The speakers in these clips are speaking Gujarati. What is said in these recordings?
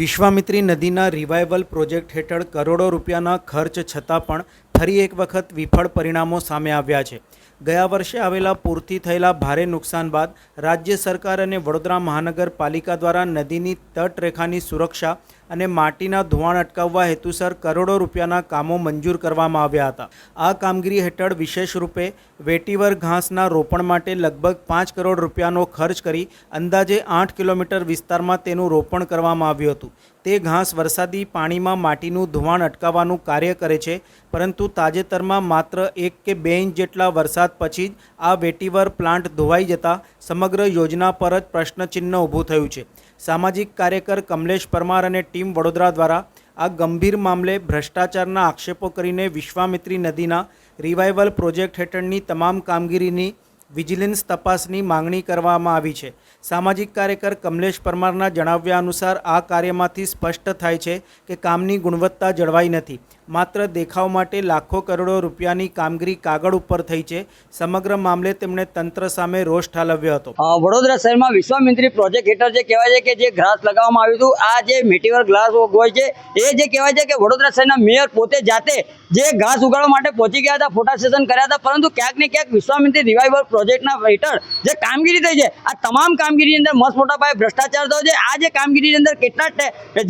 વિશ્વામિત્રી નદીના રિવાઇવલ પ્રોજેક્ટ હેઠળ કરોડો રૂપિયાના ખર્ચ છતાં પણ ફરી એક વખત વિફળ પરિણામો સામે આવ્યા છે. ગયા વર્ષે આવેલા પૂરથી થયેલા ભારે નુકસાન બાદ રાજ્ય સરકાર અને વડોદરા મહાનગરપાલિકા દ્વારા નદીની તટરેખાની સુરક્ષા અને માટીના ધોવાણ અટકાવવા હેતુસર કરોડો રૂપિયાના કામો મંજૂર કરવામાં આવ્યા હતા. આ કામગીરી હેઠળ વિશેષ રૂપે વેટીવર ઘાસના રોપણ માટે લગભગ પાંચ કરોડ રૂપિયાનો ખર્ચ કરી અંદાજે આઠ કિલોમીટર વિસ્તારમાં તેનું રોપણ કરવામાં આવ્યું હતું. તે ઘાસ વરસાદી પાણીમાં માટીનું ધોવાણ અટકાવવાનું કાર્ય કરે છે, પરંતુ તાજેતરમાં માત્ર એક કે બે ઇંચ જેટલા વરસાદ પછી જ આ વેટીવર પ્લાન્ટ ધોવાઈ જતા સમગ્ર યોજના પર જ પ્રશ્નચિહ્ન ઊભું થયું છે. સામાજિક કાર્યકર કમલેશ પરમાર અને ટીમ વડોદરા દ્વારા આ ગંભીર મામલે ભ્રષ્ટાચારના આક્ષેપો કરીને વિશ્વામિત્રી નદીના રિવાઇવલ પ્રોજેક્ટ હેઠળની તમામ કામગીરીની વિજિલન્સ તપાસની માંગણી કરવામાં આવી છે. સામાજિક કાર્યકર કમલેશ પરમારના જણાવ્યા અનુસાર આ કાર્યમાંથી સ્પષ્ટ થાય છે કે કામની ગુણવત્તા જળવાઈ નથી. માત્ર દેખાવ માટે લાખો કરોડો રૂપિયાની કામગીરી કાગળ ઉપર થઈ છે. સમગ્ર મામલે તેમણે તંત્ર સામે રોષ ઠાલવ્યો હતો. વડોદરા શહેરમાં વિશ્વામિત્રી પ્રોજેક્ટ હેઠળ જે કહેવાય છે કે જે ગ્રાસ લગાવવામાં આવ્યું હતું, આ જે મેટીવર ગ્લાસ હોય છે, એ જે કહેવાય છે કે વડોદરા શહેરના મેયર પોતે જાતે જે ઘાસ ઉગાડવા માટે પહોંચી ગયા હતા, ફોટા સેશન કર્યા હતા, પરંતુ ક્યાંક ને ક્યાંક વિશ્વામિત્રી રિવાઇવલ પ્રોજેક્ટના હેઠળ જે કામગીરી થઈ છે. આ તમામ કામગીરીની અંદર મસ્ત મોટા પાયે ભ્રષ્ટાચાર થયો છે. આ જે કામગીરીની અંદર કેટલા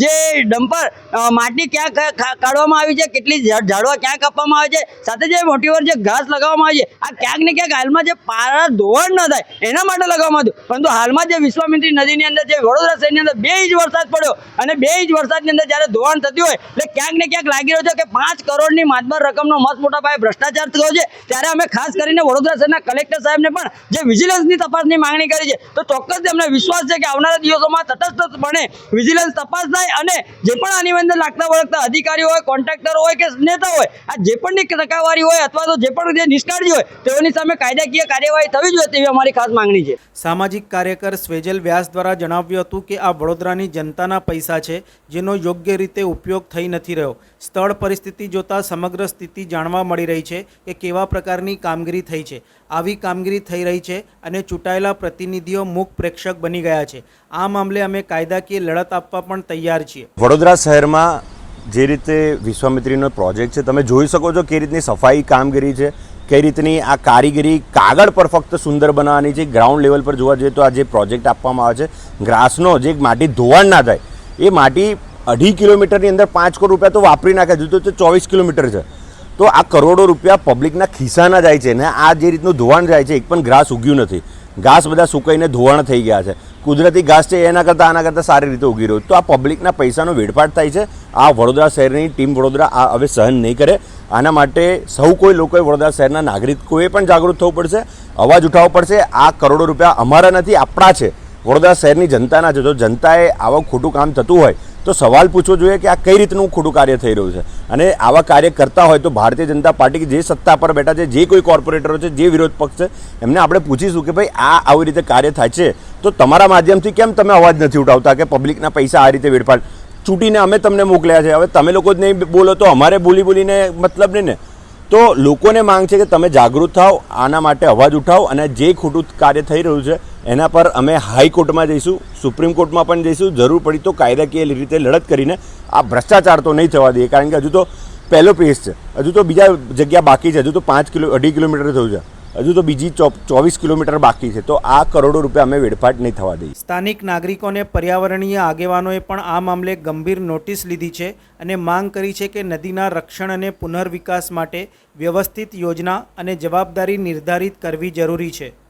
જે ડમ્પર માટી ક્યાં કાઢવામાં આવી છે, કેટલી ઝાડવા ક્યાં કાપવામાં આવે છે, સાથે જે મોટી વાર જે ઘાસ લગાવવામાં આવે છે, આ ક્યાંક ને ક્યાંક હાલમાં જે પારા ધોવાણ ન થાય, એના માટે લગાવવામાં આવ્યું. પરંતુ હાલમાં જે વિશ્વામિત્રી નદીની અંદર જે વડોદરા શહેરની અંદર બે ઇંચ વરસાદ પડ્યો અને બે ઇંચ વરસાદની અંદર જ્યારે ધોવાણ થતી હોય, એટલે ક્યાંક ને ક્યાંક લાગી રહ્યો છે કે પાંચ કરોડની માતબર રકમનો મસ્ત મોટા પાયે ભ્રષ્ટાચાર થયો છે. ત્યારે અમે ખાસ કરીને વડોદરા શહેરના કલેક્ટર સાહેબને પણ જે વિજિલન્સની તપાસની માંગણી કરી છે, તો ચોક્કસ તેમને વિશ્વાસ છે કે આવનારા દિવસોમાં તટસ્થપણે વિજિલન્સ તપાસ થાય અને જે પણ આની અંદર લાગતા વળગતા અધિકારીઓ હોય કોન્ટ્રાક્ટર હોય કે નેતા હોય, આ જે પણની ટકાવારી હોય અથવા તો જે પણ જે નિષ્કાળજી હોય, તેઓની સામે કાયદાકીય કાર્યવાહી થવી જોઈએ તેવી અમારી ખાસ માંગણી છે. સામાજિક કાર્યકર સ્વેજલ વ્યાસ દ્વારા જણાવ્યું હતું કે આ વડોદરાની જનતાના પૈસા છે, જેનો યોગ્ય રીતે ઉપયોગ થઈ નથી રહ્યો. સ્થળ પરિસ્થિતિ જોતાં સમગ્ર સ્થિતિ જાણવા મળી રહી છે કે કેવા પ્રકારની કામગીરી થઈ છે. આવી કામગીરી થઈ રહી છે અને ચૂંટાયેલા પ્રતિનિધિઓ મૂક પ્રેક્ષક બની ગયા છે. આ મામલે અમે કાયદાકીય લડત આપવા પણ તૈયાર છીએ. વડોદરા શહેરમાં જે રીતે વિશ્વામિત્રીનો પ્રોજેક્ટ છે, તમે જોઈ શકો છો કે રીતની સફાઈ કામગીરી છે કઈ રીતની આ કારીગરી કાગળ પર ફક્ત સુંદર બનાવવાની છે, ગ્રાઉન્ડ લેવલ પર જોવા જઈએ તો આ જે પ્રોજેક્ટ આપવામાં આવે છે, ગ્રાસનો જે માટી ધોવાણ ના થાય, એ માટી અઢી કિલોમીટરની અંદર પાંચ કરોડ રૂપિયા તો વાપરી નાખે છે તો ચોવીસ કિલોમીટર છે. તો આ કરોડો રૂપિયા પબ્લિકના ખિસ્સાના જાય છે ને આ જે રીતનું ધોવાણ જાય છે, એક પણ ઘાસ ઉગ્યું નથી. ઘાસ બધા સુકાઈને ધોવાણ થઈ ગયા છે. કુદરતી ઘાસ છે, એના કરતાં આના કરતાં સારી રીતે ઉગી રહ્યું તો આ પબ્લિકના પૈસાનો વેડફાટ થાય છે. આ વડોદરા શહેરની ટીમ વડોદરા આ હવે સહન નહીં કરે. આના માટે સૌ કોઈ લોકોએ વડોદરા શહેરના નાગરિકોએ પણ જાગૃત થવું પડશે. અવાજ ઉઠાવવો પડશે. આ કરોડો રૂપિયા અમારા નથી, આપણા છે. વડોદરા શહેરની જનતાના છે. જો જનતાએ આવું ખોટું કામ થતું હોય તો સવાલ પૂછવો જોઈએ કે આ કઈ રીતનું ખોટું કાર્ય થઈ રહ્યું છે? અને આવા કાર્ય કરતા હોય તો ભારતીય જનતા પાર્ટી જે સત્તા પર બેઠા છે, જે કોઈ કોર્પોરેટરો છે, જે વિરોધ પક્ષ છે, એમને આપણે પૂછીશું કે ભાઈ આ આવી રીતે કાર્ય થાય છે. તો તમારા માધ્યમથી કેમ તમે અવાજ નથી ઉઠાવતા કે પબ્લિકના પૈસા આ રીતે વેડફાટ ચૂંટીને અમે તમને મોકલ્યા છે. હવે તમે લોકો જ નહીં બોલો તો અમારે બોલી બોલીને મતલબ નહીં ને? તો લોકોને માંગ છે કે તમે જાગૃત થાઓ, આના માટે અવાજ ઉઠાવો અને જે ખોટું કાર્ય થઈ રહ્યું છે એના પર અમે હાઈકોર્ટમાં જઈશું, સુપ્રીમ કોર્ટમાં પણ જઈશું. જરૂર પડી તો કાયદાકીય રીતે લડત કરીને આ ભ્રષ્ટાચાર તો નહીં થવા દઈએ. કારણ કે હજુ તો પહેલો પેસ છે. હજુ તો બીજા જગ્યા બાકી છે. હજુ તો પાંચ કિલો, અઢી કિલોમીટર થયું છે. હજુ તો બીજી ચોવીસ કિલોમીટર બાકી છે. તો આ કરોડો રૂપિયા અમે વેડફાટ નહીં થવા દઈએ. સ્થાનિક નાગરિકોને પર્યાવરણીય આગેવાનોએ પણ આ મામલે ગંભીર નોટિસ લીધી છે અને માંગ કરી છે કે નદીના રક્ષણ અને પુનર્વિકાસ માટે વ્યવસ્થિત યોજના અને જવાબદારી નિર્ધારિત કરવી જરૂરી છે.